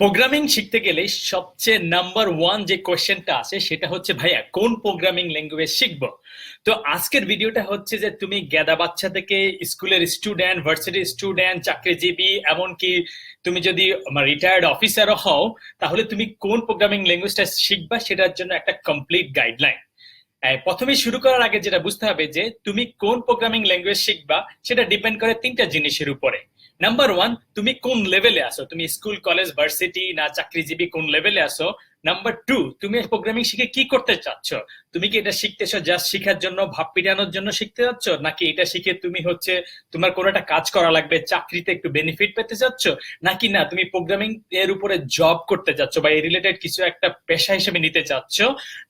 Programming শিখতে গেলে সবচেয়ে নাম্বার ওয়ান যে কোয়েশ্চেনটা আসে সেটা হচ্ছে, ভাইয়া, কোন প্রোগ্রামিং ল্যাঙ্গুয়েজ শিখব? তো আজকের ভিডিওটা হচ্ছে যে, তুমি গেদা বাচ্চা থেকে স্কুলের স্টুডেন্ট ভার্সিটির স্টুডেন্ট চাকরিজীবী, এমনকি তুমি যদি রিটায়ার্ড অফিসারও হও, তাহলে তুমি কোন প্রোগ্রামিং ল্যাঙ্গুয়েজটা শিখবা, সেটার জন্য একটা কমপ্লিট গাইডলাইন প্রথমে শুরু করার আগে যেটা বুঝতে হবে যে, তুমি কোন প্রোগ্রামিং ল্যাঙ্গুয়েজ শিখবা, সেটা ডিপেন্ড করে তিনটা জিনিসের উপরে। নাম্বার ওয়ান তুমি কোন লেভেলে আসো তুমি স্কুল কলেজ ভার্সিটি না চাকরিজীবী কোন লেভেলে আসো নাম্বার টু তুমি প্রোগ্রামিং শিখে কি করতে চাচ্ছ? তুমি কি এটা শিখতেছো জাস্ট শিখার জন্য, ভাব পিটানোর জন্য শিখতে যাচ্ছ? নাকি এটা শিখে তুমি হচ্ছে তোমার কোনো একটা কাজ করা লাগবে, চাকরিতে একটু বেনিফিট পেতে চাচ্ছ নাকি না, তুমি প্রোগ্রামিং এর উপরে জব করতে চাচ্ছ বা এই রিলেটেড কিছু একটা পেশা হিসেবে নিতে চাচ্ছ?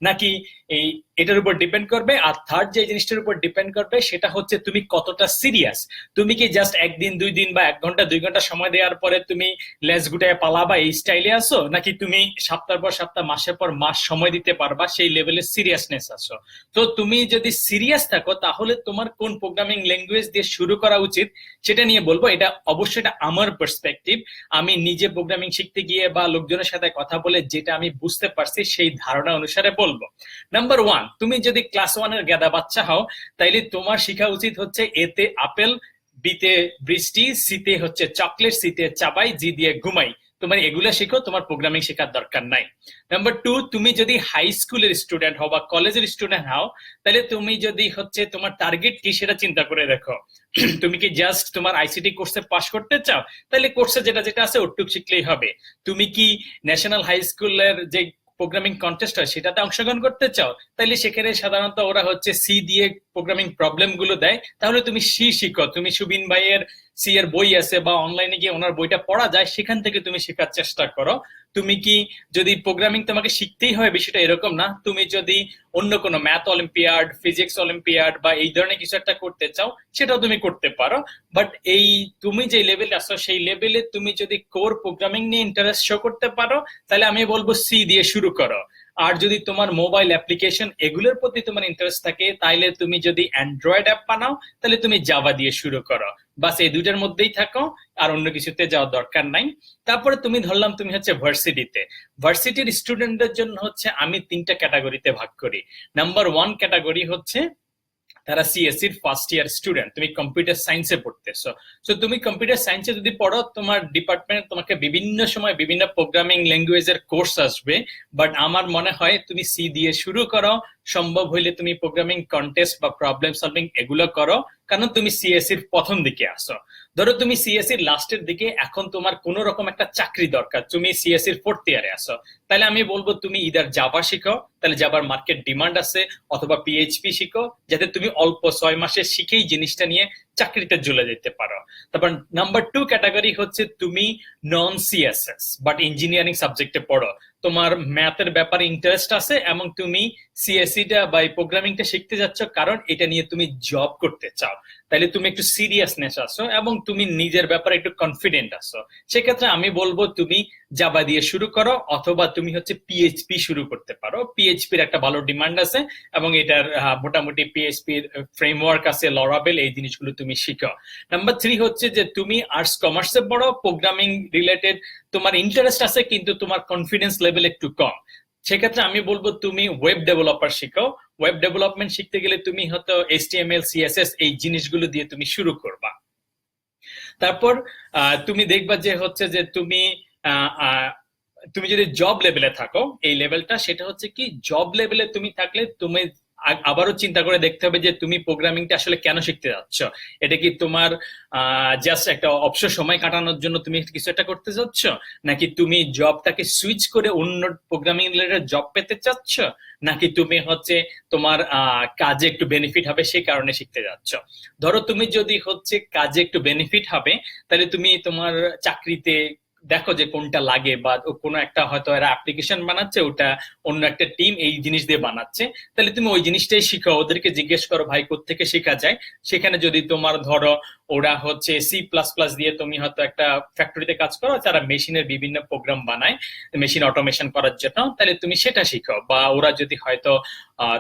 নাকি এই এটার উপর ডিপেন্ড করবে? আর থার্ড যে জিনিসটার উপর ডিপেন্ড করবে, সেটা হচ্ছে তুমি কতটা সিরিয়াস তুমি কি জাস্ট একদিন, দুই দিন বা এক ঘণ্টা, দুই ঘণ্টা সময় দেওয়ার পরে তুমি লেস গুটায় পালা বা এই স্টাইলে আসো নাকি তুমি সপ্তাহ পর সপ্তাহ, মাসের পর মাস সময় দিতে পারবা সেই লেভেলের সিরিয়াসনেস আসো তো তুমি যদি সিরিয়াস থাকো, তাহলে তোমার কোন প্রোগ্রামিং ল্যাঙ্গুয়েজ দিয়ে শুরু করা উচিত সেটা নিয়ে বলব। এটা অবশ্যই এটা আমার পার্সপেক্টিভ আমি নিজে প্রোগ্রামিং শিখতে গিয়ে বা লোকজনের সাথে কথা বলে যেটা আমি বুঝতে পারছি, সেই ধারণা অনুসারে বলব। নাম্বার ওয়ান তুমি যদি ক্লাস ওয়ানের গেদা বাচ্চা হও, তাইলে তোমার শেখা উচিত হচ্ছে এতে আপেল বিতে বৃষ্টি সিতে হচ্ছে চকলেট সিতে চাবাই জি দিয়ে ঘুমাই। তোমার এগুলা শেখো, তোমার প্রোগ্রামিং শেখার দরকার নাই। নাম্বার টু তুমি যদি হাই স্কুলের স্টুডেন্ট হও বা কলেজের স্টুডেন্ট হও, তাহলে তুমি যদি হচ্ছে তোমার টার্গেট কি সেটা চিন্তা করে দেখো। তুমি কি জাস্ট তোমার আইসিটি কোর্সে পাস করতে চাও? তাহলে কোর্সে যেটা যেটা আছে, ওটুক শিখলেই হবে। তুমি কি ন্যাশনাল হাই স্কুলের যে প্রোগ্রামিং কন্টেস্ট হয়, সেটাতে অংশগ্রহণ করতে চাও তাহলে সেখানে সাধারণত ওরা হচ্ছে সি দিয়ে প্রোগ্রামিং প্রবলেমগুলো দেয়। তাহলে তুমি সি শিখো, তুমি সুবিন ভাইয়ের সি এর বই আছে বা অনলাইনে গিয়ে ওনার বইটা পড়া যায়, সেখান থেকে তুমি শেখার চেষ্টা করো। তুমি কি যদি প্রোগ্রামিং তোমাকে শিখতেই হবে বিষয়টা এরকম না? তুমি যদি অন্য কোনো ম্যাথ অলিম্পিয়াড ফিজিক্স অলিম্পিয়াড বা এই ধরনের কিছু একটা করতে চাও, সেটাও তুমি করতে পারো। বাট এই তুমি যে লেভেলে আসো সেই লেভেলে তুমি যদি কোর প্রোগ্রামিং নিয়ে ইন্টারেস্ট শো করতে পারো, তাহলে আমি বলব সি দিয়ে শুরু করো। আর যদি তোমার মোবাইল অ্যাপ্লিকেশন এগুলোর প্রতি তোমার ইন্টারেস্ট থাকে, তাইলে তুমি যদি অ্যান্ড্রয়েড অ্যাপ বানাও তাহলে তুমি জাভা দিয়ে শুরু করো। বাস এই দুইটার মধ্যেই থাকো, আর অন্য কিছুতে যাওয়ার দরকার নাই। তারপরে তুমি ধরলাম তুমি হচ্ছে ভার্সিটিতে ভার্সিটির স্টুডেন্টদের জন্য হচ্ছে আমি তিনটা ক্যাটাগরিতে ভাগ করি। নাম্বার ওয়ান ক্যাটাগরি হচ্ছে তারা সিএসসি ফার্স্ট ইয়ার স্টুডেন্ট তুমি কম্পিউটার সায়েন্সে পড়তেছো সো তুমি কম্পিউটার সায়েন্সে যদি পড়ো, তোমার ডিপার্টমেন্ট তোমাকে বিভিন্ন সময় বিভিন্ন প্রোগ্রামিং ল্যাঙ্গুয়েজের কোর্স আসবে বাট আমার মনে হয় তুমি সি দিয়ে শুরু করো, সম্ভব হইলে তুমি প্রোগ্রামিং কন্টেস্ট বা প্রবলেম সলভিং এগুলো করো, কারণ তুমি সিএসসির প্রথম দিকে আসো। ধরো তুমি সিএসসির লাস্টের দিকে এখন তোমার কোন রকম একটা চাকরি দরকার, তুমি সিএসসির ফোর্থ ইয়ারে আসো তাহলে আমি বলব তুমি ইদার জাভা শিখো, তাহলে জাভার মার্কেট ডিমান্ড আছে, অথবা পিএইচপি শিখো, যাতে তুমি অল্প ছয় মাসে শিখেই জিনিসটা নিয়ে চাকরিতে ঝুলে যেতে পারো। তারপর নাম্বার টু ক্যাটাগরি হচ্ছে তুমি নন সিএসএস বাট ইঞ্জিনিয়ারিং সাবজেক্টে পড়ো। তোমার ম্যাথের ব্যাপারে ইন্টারেস্ট আছে এবং তুমি সিএসসিটা বা প্রোগ্রামিংটা শিখতে যাচ্ছ কারণ এটা নিয়ে তুমি জব করতে চাও। তাহলে তুমি একটু সিরিয়াসনেস আসো এবং তুমি নিজের ব্যাপারে একটু কনফিডেন্ট আসো সেক্ষেত্রে আমি বলব তুমি জাবা দিয়ে শুরু করো, অথবা তুমি হচ্ছে পিএইচপি শুরু করতে পারো। পিএইচপির একটা ভালো ডিমান্ড আছে, এবং এটার মোটামুটি পিএইচপির ফ্রেমওয়ার্ক আছে লরাবেল এই জিনিসগুলো তুমি শিখো। নাম্বার থ্রি হচ্ছে যে তুমি আর্টস কমার্সে পড়ো প্রোগ্রামিং রিলেটেড তোমার ইন্টারেস্ট আছে, কিন্তু তোমার কনফিডেন্স লেভেল একটু কম। সেক্ষেত্রে আমি বলব তুমি ওয়েব ডেভেলপার শিখো। ওয়েব ডেভেলপমেন্ট শিখতে গেলে তুমি হয়তো H T M L CSS এই জিনিসগুলো দিয়ে তুমি শুরু করবা। তারপর তুমি দেখবা যে হচ্ছে যে তুমি তুমি যদি জব লেভেলে থাকো, এই লেভেলটা সেটা হচ্ছে কি জব লেভেলে তুমি থাকলে তুমি আবারও চিন্তা করে দেখতে হবে যে তুমি প্রোগ্রামিংটা আসলে কেন শিখতে যাচ্ছ। এটা কি তোমার জাস্ট একটা অবসর সময় কাটানোর জন্য তুমি কিছু একটা করতে চাচ্ছ নাকি তুমি জবটাকে সুইচ করে অন্য প্রোগ্রামিং রিলেটেড জব পেতে চাচ্ছ? নাকি তুমি হচ্ছে তোমার কাজে একটু বেনিফিট হবে সেই কারণে শিখতে যাচ্ছ? ধরো তুমি যদি হচ্ছে কাজে একটু বেনিফিট হবে, তাহলে তুমি তোমার চাকরিতে দেখো যে কোনটা লাগে বা কোনো একটা হয়তো এরা অ্যাপ্লিকেশন বানাচ্ছে, ওটা অন্য একটা টিম এই জিনিস দিয়ে বানাচ্ছে। তাহলে তুমি ওই জিনিসটাই শিখো। ওদেরকে জিজ্ঞেস করো, ভাই থেকে শেখা যায়? সেখানে যদি তোমার ধরো ওরা হচ্ছে সি প্লাস প্লাস দিয়ে তুমি হয়তো একটা ফ্যাক্টরিতে কাজ করো, তারা মেশিনের বিভিন্ন প্রোগ্রাম বানায়, মেশিন অটোমেশন করার জন্য। তাহলে তুমি সেটা শিখো। বা ওরা যদি হয়তো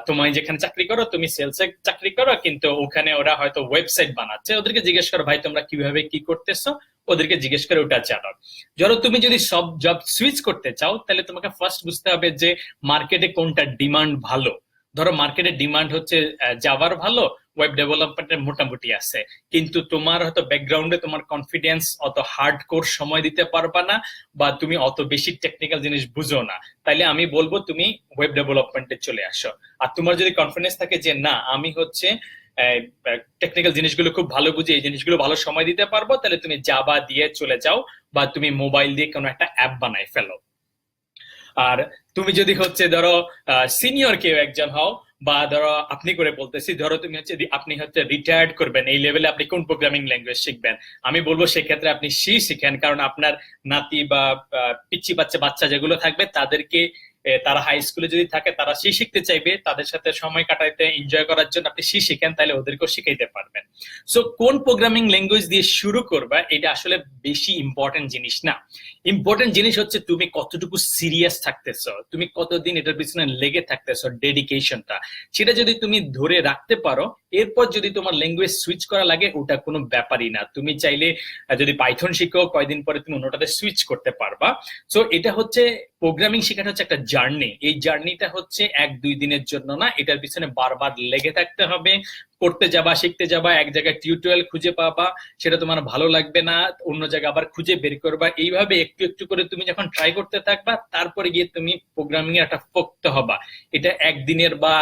তোমায় যেখানে চাকরি করো, তুমি সেলসে চাকরি করো, কিন্তু ওখানে ওরা হয়তো ওয়েবসাইট বানাচ্ছে। ওদেরকে জিজ্ঞেস করো, ভাই, তোমরা কীভাবে কি করতেছো? ওদেরকে জিজ্ঞেস করে ওটা জানো ধরো তুমি যদি সব জব সুইচ করতে চাও, তাহলে তোমাকে ফার্স্ট বুঝতে হবে যে মার্কেটে কোনটা ডিমান্ড ভালো। ধরো মার্কেটের ডিমান্ড হচ্ছে জাভার ভালো ওয়েব ডেভেলপমেন্টের মোটামুটি আছে। কিন্তু তোমার হয়তো ব্যাকগ্রাউন্ডে তোমার কনফিডেন্স অত হার্ড কোর সময় দিতে পারবা না বা তুমি অত বেশি টেকনিক্যাল জিনিস বুঝো না। তাইলে আমি বলব তুমি ওয়েব ডেভেলপমেন্টে চলে আসো। আর তোমার যদি কনফিডেন্স থাকে যে না, আমি হচ্ছে টেকনিক্যাল জিনিসগুলো খুব ভালো বুঝি এই জিনিসগুলো ভালো সময় দিতে পারব, তাহলে তুমি জাবা দিয়ে চলে যাও বা তুমি মোবাইল দিয়ে কোনো একটা অ্যাপ বানাই ফেলো। আর তুমি যদি হচ্ছে ধরো সিনিয়র কেউ একজন হও বা ধরো আপনি করে বলতেছি, ধরো তুমি হচ্ছে আপনি হচ্ছে রিটায়ার্ড করবেন, এই লেভেলে আপনি কোন প্রোগ্রামিং ল্যাঙ্গুয়েজ শিখবেন? আমি বলব সেক্ষেত্রে আপনি সি শিখেন, কারণ আপনার নাতি বা পিচ্ছি বাচ্চা বাচ্চা যেগুলো থাকবে তাদেরকে তারা হাই স্কুলে যদি থাকে, তারা সি শিখতে চাইবে। তাদের সাথে সময় কাটাইতে এনজয় করার জন্য আপনি সি শিখেন তাহলে ওদেরকেও শিখাইতে পারবেন। সো কোন প্রোগ্রামিং ল্যাঙ্গুয়েজ দিয়ে শুরু করবা, এটা আসলে বেশি ইম্পর্টেন্ট জিনিস না। ইম্পর্টেন্ট জিনিস হচ্ছে তুমি কতটুকু সিরিয়াস থাকতেছ, তুমি কতদিন এটার পিছনে লেগে থাকতেছ ডেডিকেশনটা সেটা যদি তুমি ধরে রাখতে পারো, এরপর যদি তোমার ল্যাঙ্গুয়েজ সুইচ করা লাগে, ওটা কোনো ব্যাপারই না। তুমি চাইলে যদি পাইথন শিখো, কয়দিন পরে তুমি অন্যটাতে সুইচ করতে পারবা। সো এটা হচ্ছে প্রোগ্রামিং শেখাটা হচ্ছে একটা জার্নি। এই জার্নিটা হচ্ছে এক দুই দিনের জন্য না, এটার পিছনে বারবার লেগে থাকতে হবে। পড়তে যাবা, শিখতে যাবা, এক জায়গায় টিউটোরিয়াল খুঁজে পাবা, সেটা তোমার ভালো লাগবে না, অন্য জায়গায় আবার খুঁজে বের করবা। এইভাবে একটু একটু করে তুমি যখন ট্রাই করতে থাকবা, তারপরে গিয়ে তুমি প্রোগ্রামিং এর একটা পোক্ত হবা। এটা একদিনের বা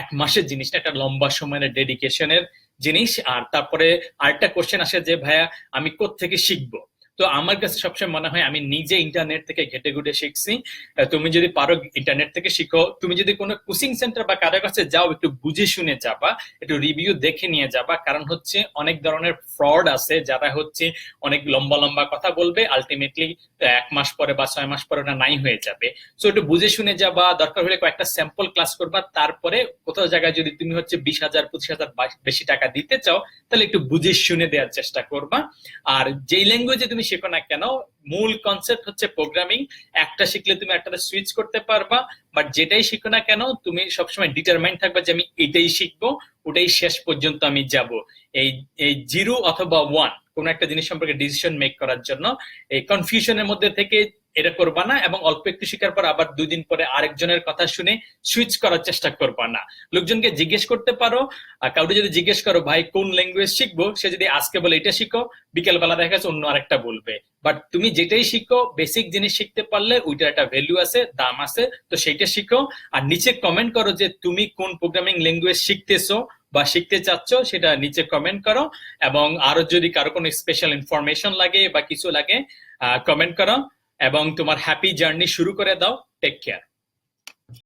এক মাসের জিনিসটা একটা লম্বা সময়ের ডেডিকেশনের জিনিস। আর তারপরে আরেকটা কোশ্চেন আসে যে, ভাইয়া, আমি থেকে শিখব? তো আমার কাছে সবসময় মনে হয় আমি নিজে ইন্টারনেট থেকে ঘেটে ঘুটে শিখছি। তুমি যদি পারো ইন্টারনেট থেকে শিখো। তুমি যদি কোনো কোচিং সেন্টার বা কারোর কাছে যাও, একটু বুঝে শুনে যাবা, একটু রিভিউ দেখে নিয়ে যাবা। কারণ হচ্ছে অনেক ধরনের ফ্রড আছে, যারা হচ্ছে অনেক লম্বা লম্বা কথা বলবে আলটিমেটলি এক মাস পরে বা ছয় মাস পরে ওটা নাই হয়ে যাবে। সো একটু বুঝে শুনে যাবা, দরকার হলে কয়েকটা স্যাম্পল ক্লাস করবা। তারপরে কোথাও জায়গায় যদি তুমি হচ্ছে বিশ হাজার, পঁচিশ হাজার বেশি টাকা দিতে চাও, তাহলে একটু বুঝে শুনে দেওয়ার চেষ্টা করবা। আর যেই ল্যাঙ্গুয়েজে তুমি শেখো না কেন, মূল কনসেপ্ট হচ্ছে প্রোগ্রামিং একটা শিখলে তুমি একটাতে সুইচ করতে পারবা বাট যেটাই শিখো না কেন, তুমি সবসময় ডিটারমাইন থাকবা যে আমি এটাই শিখব, ওটাই শেষ পর্যন্ত আমি যাব। এই এই জিরো অথবা ওয়ান কোন একটা জিনিস সম্পর্কে ডিসিশন মেক করার জন্য, এই কনফিউশনের মধ্যে থেকে এটা করবা না এবং অল্প একটু শিকার পর আবার দুই দিন পরে আরেকজনের কথা শুনে সুইচ করার চেষ্টা করবা না। লোকজনকে জিজ্ঞেস করতে পারো কাউকে যদি জিজ্ঞেস করো, ভাই, কোন ল্যাঙ্গুয়েজ শিখব? সে যদি আজকে বলে, এটা শিখো। বিকেল বেলা দেখা যাচ্ছে অন্য আরেকটা বলবে। বাট তুমি যেটাই শিখো বেসিক জিনিস শিখতে পারলে ওইটার একটা ভ্যালু আছে, দাম আছে, তো সেইটা শিখো। আর নিচে কমেন্ট করো যে, তুমি কোন প্রোগ্রামিং ল্যাঙ্গুয়েজ শিখতেছো বা শিখতে চাচ্ছ? সেটা নিচে কমেন্ট করো। এবং আরও যদি কারও কোনো স্পেশাল ইনফরমেশন লাগে বা কিছু লাগে কমেন্ট করো। এবং তোমার হ্যাপি জার্নি শুরু করে দাও টেক কেয়ার